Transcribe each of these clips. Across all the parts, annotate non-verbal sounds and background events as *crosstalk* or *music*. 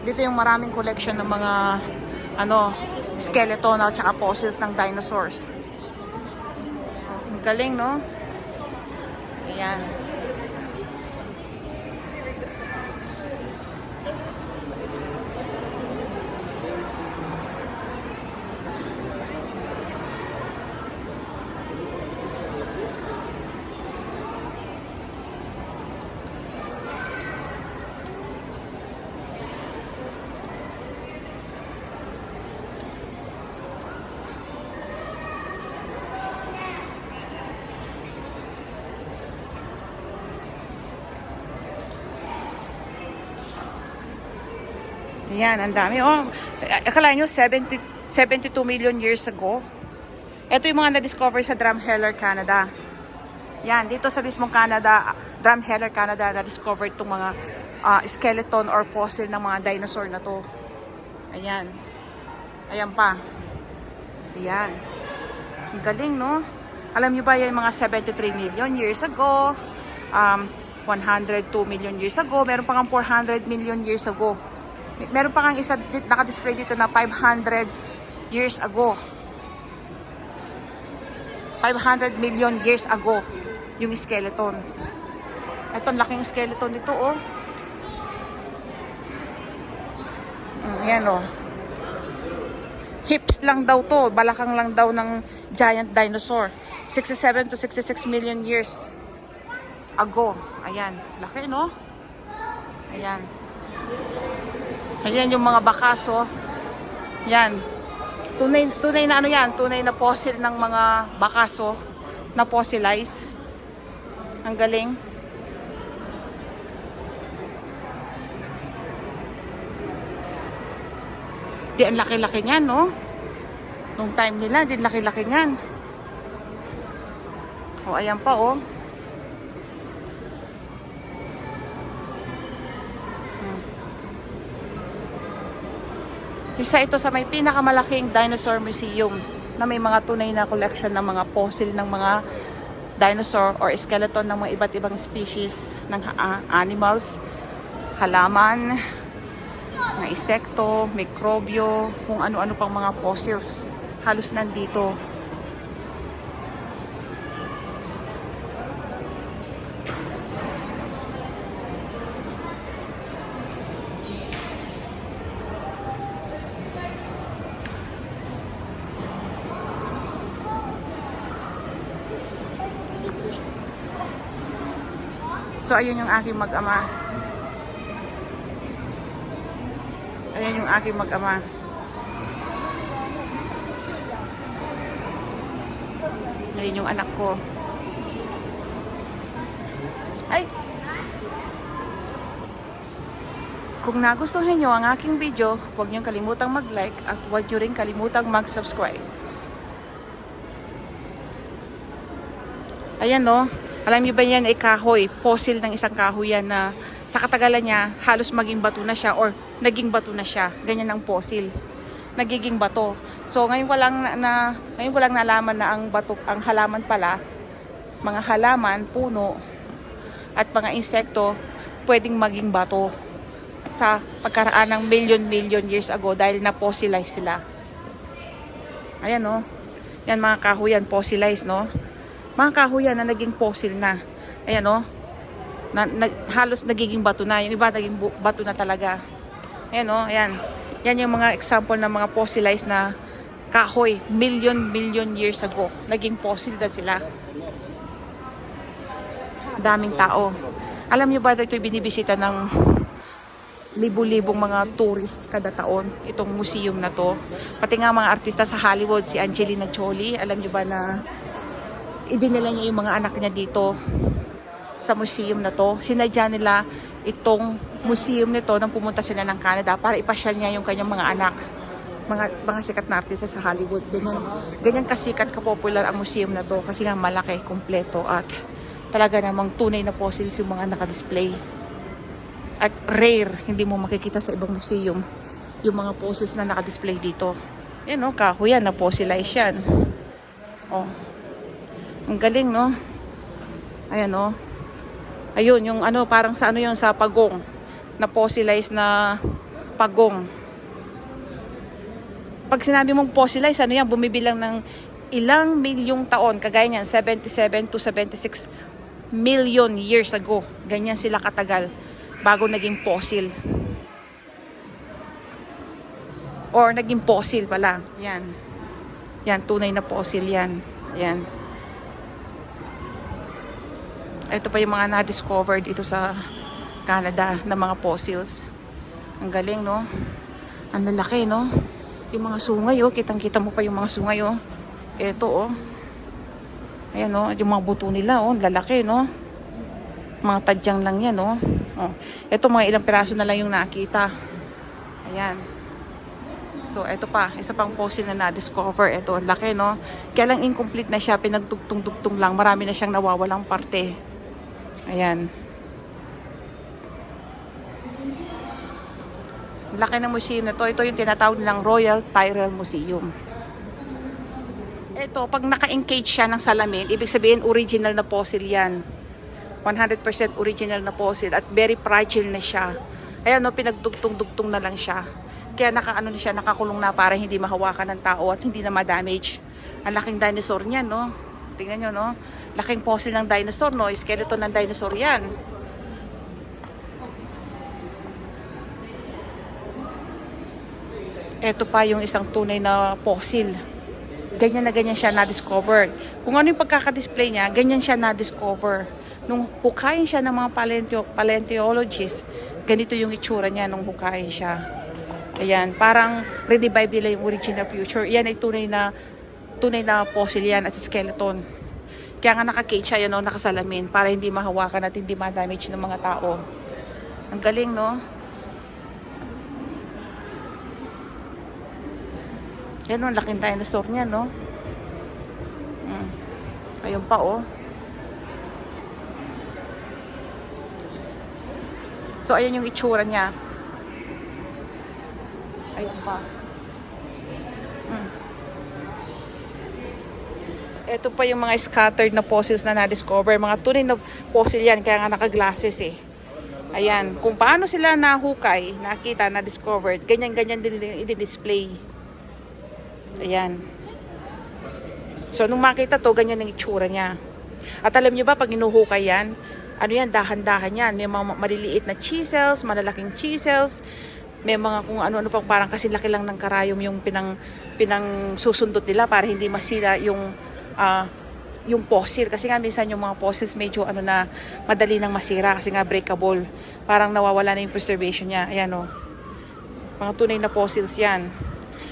Dito yung maraming collection ng mga ano, skeleton at saka fossils ng dinosaurs. Ang galing, no? Ayan. Ayan, ang dami. Oh, akala nyo 70, 72 million years ago. Ito yung mga na-discover sa Drumheller, Canada. Yan, dito sa mismong Canada, Drumheller, Canada, na-discover itong mga ah, skeleton or fossil ng mga dinosaur na to. Ayan. Ayan pa. Ayan. Ang galing, no? Alam nyo ba yung mga 73 million years ago, um, 102 million years ago, meron pa kang 400 million years ago. Meron pa kang isa dit- naka-display dito na 500 years ago. 500 million years ago yung skeleton. Ito, laking skeleton nito, oh. Mm, yan, oh. Hips lang daw to, balakang lang daw ng giant dinosaur. 67 to 66 million years ago. Ayan, laki, no? Ayan. Ayan yung mga bakaso. Yan. Tunay, tunay na ano yan, tunay na fossil ng mga bakaso na fossilize. Ang galing. Di ang laki-laki niyan, no? Nung time nila, di laki-laki niyan. O, ayan pa, oh. Isa ito sa may pinakamalaking dinosaur museum na may mga tunay na collection ng mga fossil ng mga dinosaur or skeleton ng mga iba't ibang species ng ha- animals, halaman, mga insekto, mikrobyo, kung ano-ano pang mga fossils. Halos nandito. So, ayun yung aking mag-ama. Ayan yung aking mag-ama. Ayun yung anak ko. Ay! Kung nagustuhan nyo ang aking video, huwag nyo kalimutang mag-like at huwag nyo rin kalimutang mag-subscribe. Ayan no, alam niyo ba yan ay kahoy, fossil ng isang kahoy yan na sa katagalan niya halos maging bato na siya or naging bato na siya. Ganyan ang fossil. Nagiging bato. So ngayon ko lang na, na ngayon ko lang nalaman na ang bato ang halaman pala mga halaman, puno at mga insekto pwedeng maging bato sa pagkaraan ng million-million years ago dahil na fossilize sila. Ayan no. Yan mga kahoy yan, fossilized no mga kahoyan na naging fossil na. Ayan o. Na, na, halos nagiging bato na. Yung iba naging bato na talaga. Ayan o. Ayan. Yan yung mga example ng mga fossilized na kahoy. Million, million years ago. Naging fossil na sila. Daming tao. Alam niyo ba ito binibisita ng libu-libong mga tourist kada taon itong museum na to. Pati nga mga artista sa Hollywood, si Angelina Jolie, alam niyo ba na idinala niya yung mga anak niya dito sa museum na to. Sinadya nila itong museum nito nang pumunta sila ng Canada para ipasyal niya yung kanyang mga anak. Mga, mga sikat na artista sa Hollywood. Ganyan, ganyan kasikat, kapopular ang museum na to kasi nga malaki, kumpleto at talaga namang tunay na fossils yung mga nakadisplay. At rare, hindi mo makikita sa ibang museum yung mga fossils na nakadisplay dito. Yan o, kahoy yan, na fossilize yan. Oh, ang galing, no? Ayan, no? Ayun, yung ano, parang sa ano yun, sa pagong. Na fossilized na pagong. Pag sinabi mong fossilize, ano yan, bumibilang ng ilang milyong taon, kagaya niyan, 77 to 76 million years ago. Ganyan sila katagal bago naging fossil. Or naging fossil pala. Yan. Yan, tunay na fossil yan. Yan. Ito pa yung mga na-discovered ito sa Canada na mga fossils. Ang galing, no? Ang lalaki, no? Yung mga sungay, oh. Kitang-kita mo pa yung mga sungay, oh. Ito, oh. Ayan, oh. Yung mga buto nila, oh. Lalaki, no? Mga tadyang lang yan, oh. oh. Ito, mga ilang piraso na lang yung nakita. Ayan. So, ito pa, isa pang fossil na na-discover. Ito, ang laki, no? Kaya lang incomplete na siya, pinagtugtong-tugtong lang. Marami na siyang nawawalang parte. Ayan. Laki ng museum na to. Ito yung tinatawag nilang Royal Tyrrell Museum. Ito, pag naka-encage siya ng salamin, ibig sabihin original na fossil yan. 100% original na fossil at very fragile na siya. Ayan, no, pinagdugtong-dugtong na lang siya. Kaya naka, ano na siya, nakakulong na para hindi mahawakan ng tao at hindi na ma-damage. Ang laking dinosaur niyan, no? Tingnan nyo, no? Laking fossil ng dinosaur, no? Skeleton ng dinosaur yan. Ito pa yung isang tunay na fossil. Ganyan na ganyan siya na-discover. Kung ano yung pagkakadisplay niya, ganyan siya na-discover. Nung hukayin siya ng mga palenteo, paleontologists, ganito yung itsura niya nung hukayin siya. Ayan, parang revive nila yung original future. Yan ay tunay na tunay na fossil yan at skeleton. Kaya nga naka-cage siya, yan, no, nakasalamin para hindi mahawakan at hindi ma-damage ng mga tao. Ang galing, no? Yan, no, ang laking dinosaur niya, no? Mm. Ayun pa, oh. So, ayan yung itsura niya. Ayun pa. Mm. Ito pa yung mga scattered na fossils na na-discover. Mga tunay na fossil yan, kaya nga naka-glasses eh. Ayan, kung paano sila nahukay, nakita, na-discovered, ganyan-ganyan din i-display. Ayan. So, nung makita to, ganyan ang itsura niya. At alam niyo ba, pag inuhukay yan, ano yan, dahan-dahan yan. May mga maliliit na chisels, malalaking chisels, may mga kung ano-ano pang parang kasi laki lang ng karayom yung pinang pinang susundot nila para hindi masira yung ah, yung fossil. Kasi nga minsan yung mga fossils medyo ano na madali nang masira kasi nga breakable. Parang nawawala na yung preservation niya. Ayan oh. Mga tunay na fossils yan.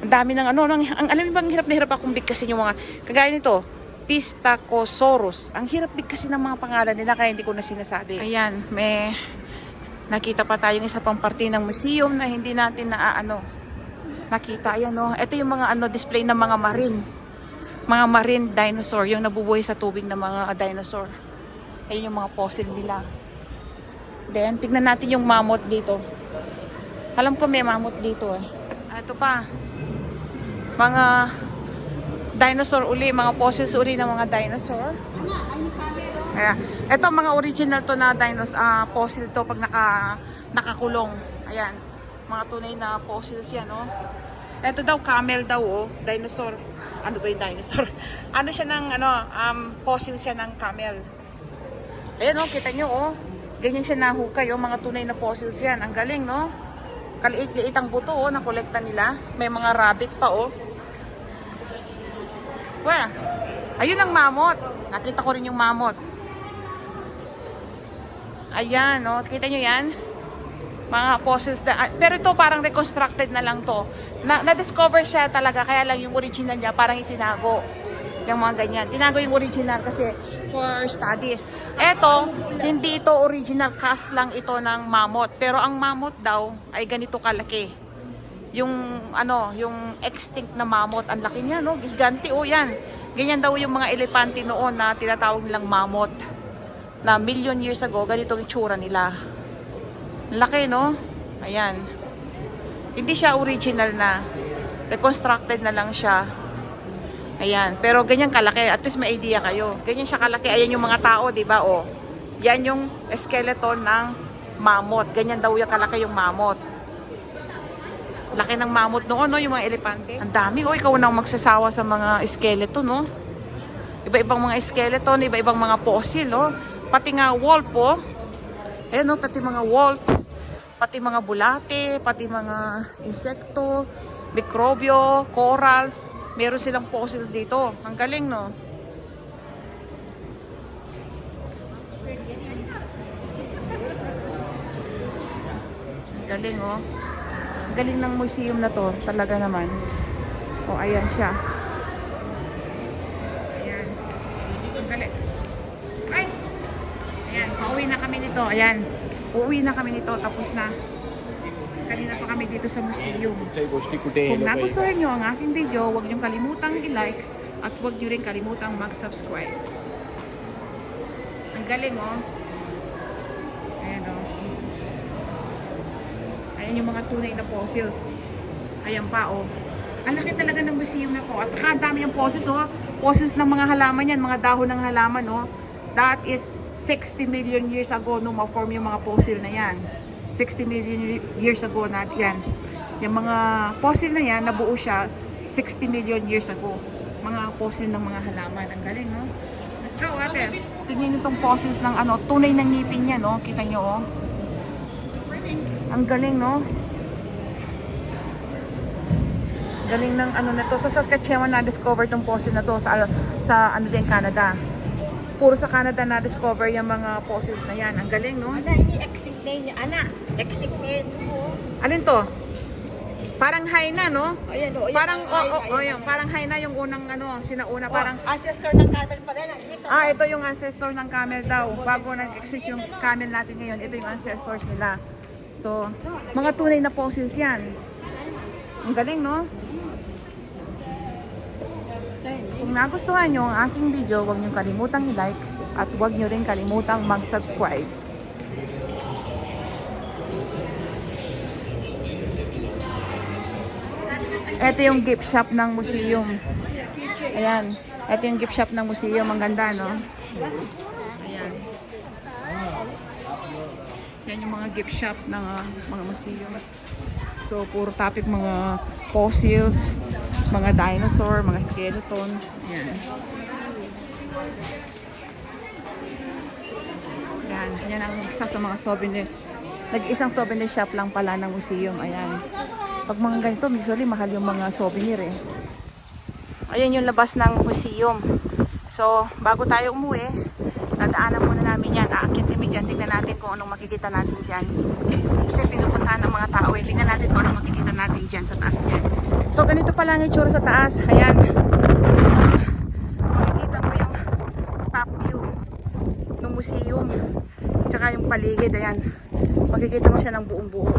Ang dami ng ano ng, ang alam niyo bang hirap na hirap akong bigkasin yung mga kagaya nito Pistacosaurus ang hirap bigkasin ng mga pangalan nila kaya hindi ko na sinasabi. Ayan may nakita pa tayong isa pang parte ng museum na hindi natin na ano nakita. Ayan no ito yung mga ano display ng mga marine mga marine dinosaur yung nabubuhay sa tubig na mga dinosaur. Ayun yung mga fossil nila. Then tignan natin yung mammoth dito. Alam ko may mammoth dito eh. Ah, ito pa. Mga dinosaur uli mga fossils uli ng mga dinosaur. Kaya, ito mga original to na dinos, ah, fossil to pag naka, nakakulong. Ayan, mga tunay na fossils yan, oh. Ito daw, camel daw, oh. Dinosaur. Ano ba yung dinosaur? *laughs* ano siya ng, ano, um, fossil siya ng camel. Ayan, oh, kita nyo, oh. Ganyan siya nahukay, oh. Mga tunay na fossils yan. Ang galing, no? Kaliit-liit ang buto, oh, nakolekta nila. May mga rabbit pa, oh. Where? Ayun ang mammoth. Nakita ko rin yung mammoth. Ayan, no? Kita nyo yan? Mga fossils na, ah, pero ito parang reconstructed na lang to. Na, na-discover siya talaga, kaya lang yung original niya parang itinago. Yung mga ganyan. Tinago yung original kasi for studies. Ito, hindi ito original cast lang ito ng mammoth. Pero ang mammoth daw ay ganito kalaki. Yung ano, yung extinct na mammoth, ang laki niya, no? Giganti, oh yan. Ganyan daw yung mga elepante noon na tinatawag nilang mammoth na million years ago, ganito ang itsura nila. Laki, no? Ayan. Hindi siya original na. Reconstructed na lang siya. Ayan. Pero ganyan kalaki. At least may idea kayo. Ganyan siya kalaki. Ayan yung mga tao, di ba? O. Yan yung skeleton ng mammoth. Ganyan daw yung kalaki yung mammoth. Laki ng mammoth noon, no? Yung mga elepante. Ang dami. Oh, ikaw nang magsasawa sa mga skeleton, no? Iba-ibang mga skeleton, iba-ibang mga fossil, oh. Pati nga wolf, oh. Ayan, no? Pati mga wolf. Pati mga bulate, pati mga insekto, mikrobyo, corals. Meron silang fossils dito. Ang galing, no? Galing, oh. Ang Galing ng museum na to. Talaga naman. Oh, ayan siya. Ayan. Ang galing. Ay! Ayan, pauwi na kami nito. Ayan. Uuwi na kami nito, tapos na. Kanina pa kami dito sa museum. Kung nagustuhan nyo ang aking video, huwag niyong kalimutang i-like at huwag niyo rin kalimutang mag-subscribe. Ang galing oh. Ayan oh. Ayan yung mga tunay na fossils. Ayan pa oh. Ang laki talaga ng museum na to. At ang dami yung fossils oh. Fossils ng mga halaman yan, mga dahon ng halaman oh. That is 60 million years ago nung ma-form yung mga fossil na yan. 60 million years ago na yan. Yung mga fossil na yan, nabuo siya 60 million years ago. Mga fossil ng mga halaman. Ang galing, no? Let's go, ate. Tingnan itong fossils ng ano, tunay ng ngipin niya, no? Kita niyo, oh. Ang galing, no? Galing ng ano na to. Sa Saskatchewan na-discover tong fossil na to sa, sa ano din, Canada. Puro sa Canada na-discover yung mga fossils na yan. Ang galing, no? Ana, ini extinct na yun. Ana, extinct na yun. Alin to? Parang high na, no? Ayan, o. Parang, oh, oh, oh, yun. Parang high na yung unang, ano, sinauna. Parang, ancestor ng camel pa rin. Ito. ah, ito yung ancestor ng camel daw. Bago nag-exist yung camel natin ngayon, ito yung ancestors nila. So, mga tunay na fossils yan. Ang galing, no? Kung nagustuhan nyo ang aking video, huwag nyo kalimutang i-like at huwag nyo rin kalimutang mag-subscribe. Ito yung gift shop ng museum. Ayan. Ito yung gift shop ng museum. Ang ganda, no? Ayan. Yan yung mga gift shop ng ah, mga museum. So, puro topic mga fossils, mga dinosaur, mga skeleton. Ayan. Ayan. Yan ang isa sa mga souvenir. Nag-isang souvenir shop lang pala ng museum. Ayan. Pag mga ganito, usually mahal yung mga souvenir eh. Ayan yung labas ng museum. So, bago tayo umuwi, dadaanan muna namin yan. Aakit kami dyan. Tingnan natin kung anong makikita natin dyan. Kasi pinupuntahan ng mga tao eh. Tingnan natin kung anong makikita natin dyan sa taas dyan. So, ganito pala ang itsura sa taas. Ayan. So, makikita mo yung top view ng museum. Tsaka yung paligid. Ayan. Makikita mo siya ng buong buo.